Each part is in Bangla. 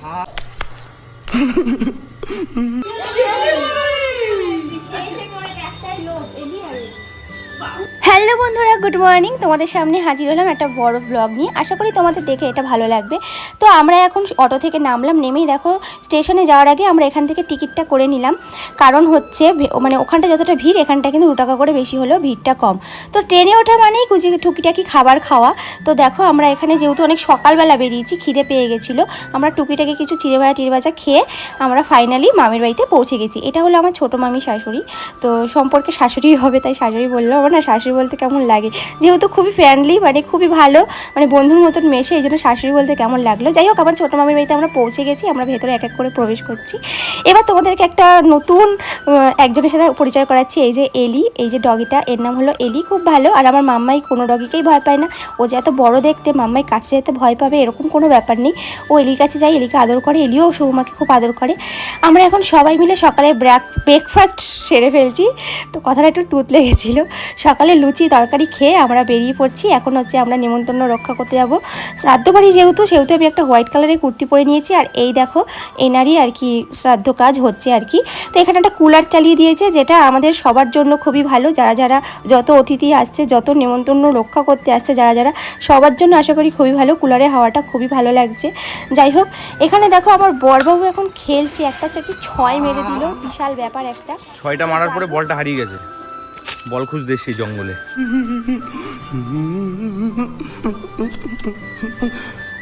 好呵呵呵呵 হ্যালো বন্ধুরা, গুড মর্নিং। তোমাদের সামনে হাজির হলাম একটা বড় ব্লগ নিয়ে। আশা করি তোমাদের দেখে এটা ভালো লাগবে। তো আমরা এখন অটো থেকে নামলাম, নেমেই দেখো, স্টেশনে যাওয়ার আগে আমরা এখান থেকে টিকিটটা করে নিলাম। কারণ হচ্ছে মানে ওখানটা যতটা ভিড়, এখানটা কিন্তু দু টাকা করে বেশি হলেও ভিড়টা কম। তো ট্রেনে ওঠা মানেই কুচি টুকিটাকি খাবার খাওয়া। তো দেখো, আমরা এখানে যেহেতু অনেক সকালবেলা বেরিয়েছি, খিদে পেয়ে গেছিল। আমরা টুকিটাকি কিছু চিড়ে ভাজা টিড়ে ভাজা খেয়ে আমরা ফাইনালি মামির বাড়িতে পৌঁছে গেছি। এটা হলো আমার ছোটো মামি শাশুড়ি। তো সম্পর্কে শাশুড়ি হবে, তাই শাশুড়ি বলল না শাশুড়ি বলতে কেমন লাগে? যেহেতু খুবই ফ্রেন্ডলি মানে খুবই ভালো মানে বন্ধুর মতন মেশে, এই জন্য শাশুড়ি বলতে কেমন লাগল? যাই হোক, আমার ছোটো মামির বাড়িতে আমরা পৌঁছে গেছি, আমরা ভেতরে এক এক করে প্রবেশ করছি। এবার তোমাদেরকে একটা নতুন একজনের সাথে পরিচয় করাচ্ছি, এই যে এলি, এই যে ডগিটা এর নাম হলো এলি, খুব ভালো। আর আমার মাম্মাই কোনো ডগিকেই ভয় পায় না। ও যে এত বড় দেখতে, মাম্মাই কাছে যেতে ভয় পাবে, এরকম কোনো ব্যাপার নেই। ও এলির কাছে যাই এলিকে আদর করে, এলিও সৌমাকে খুব আদর করে। আমরা এখন সবাই মিলে সকালে ব্রেক ব্রেকফাস্ট সেরে ফেলছি। তো কথাটা একটু তুত লেগেছিলো সকালে লুচি তরকারি খেয়ে আমরা বেরিয়ে পড়ছি। এখন হচ্ছে আমরা নেমন্তন্ন রক্ষা করতে যাব। শ্রাদ্ধ বাড়ি যেহেতু, সেহেতু আমি একটা হোয়াইট কালারের কুর্তি পরে নিয়েছি। আর এই দেখো, এনারই আর কি শ্রাদ্ধ কাজ হচ্ছে আর কি। তো এখানে একটা কুলার চালিয়ে দিয়েছে, যেটা আমাদের সবার জন্য খুবই ভালো। যারা যারা যত অতিথি আসছে, যত নেমন্তন্ন রক্ষা করতে আসছে, যারা যারা সবার জন্য আশা করি খুবই ভালো। কুলারের হাওয়াটা খুবই ভালো লাগছে। যাই হোক, এখানে দেখো আমার বরবাবু এখন খেলছে। একটা চাকরি ছয় মেরে দিল। বিশাল ব্যাপার একটা। ছয়টা মারার পরে বলটা হারিয়ে গেছে। বল খুঁজতে এসছি জঙ্গলে।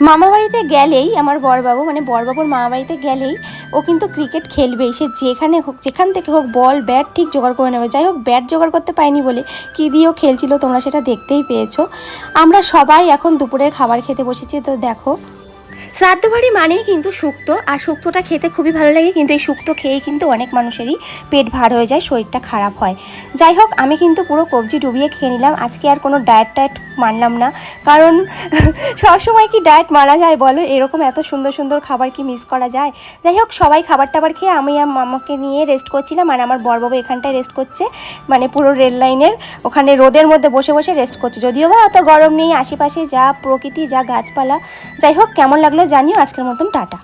মামা বাড়িতে গেলেই, আমার বরবাবু মানে বরবাবুর মামা বাড়িতে গেলেই ও কিন্তু ক্রিকেট খেলবেই সে যেখানে হোক, যেখান থেকে হোক বল ব্যাট ঠিক জোগাড় করে নেবে। যাই হোক ব্যাট জোগাড় করতে পারিনি বলে কী দিয়েও খেলছিল তোমরা সেটা দেখতেই পেয়েছ। আমরা সবাই এখন দুপুরের খাবার খেতে বসেছি। তো দেখো শ্রাদ্ধ বাড়ি মানেই কিন্তু শুক্তো, আর শুক্তোটা খেতে খুবই ভালো লাগে, কিন্তু এই শুক্তো খেয়েই কিন্তু অনেক মানুষেরই পেট ভার হয়ে যায়, শরীরটা খারাপ হয়। যাই হোক, আমি কিন্তু পুরো কবজি ডুবিয়ে খেয়ে নিলাম, আজকে আর কোনো ডায়েট টায়েট মানলাম না, কারণ সবসময় কি ডায়েট মারা যায় বলো? এরকম এত সুন্দর সুন্দর খাবার কি মিস করা যায়? যাই হোক, সবাই খাবার টাবার খেয়ে আমি আর মামাকে নিয়ে রেস্ট করছিলাম, আর আমার বরবাবু এখানটায় রেস্ট করছে মানে পুরো রেল লাইনের ওখানে রোদের মধ্যে বসে বসে রেস্ট করছে। যদিও বা অত গরম নেই, আশেপাশে যা প্রকৃতি, যা গাছপালা, যাই হোক, কেমন লাগল জানিও আজকের মতন টাটা।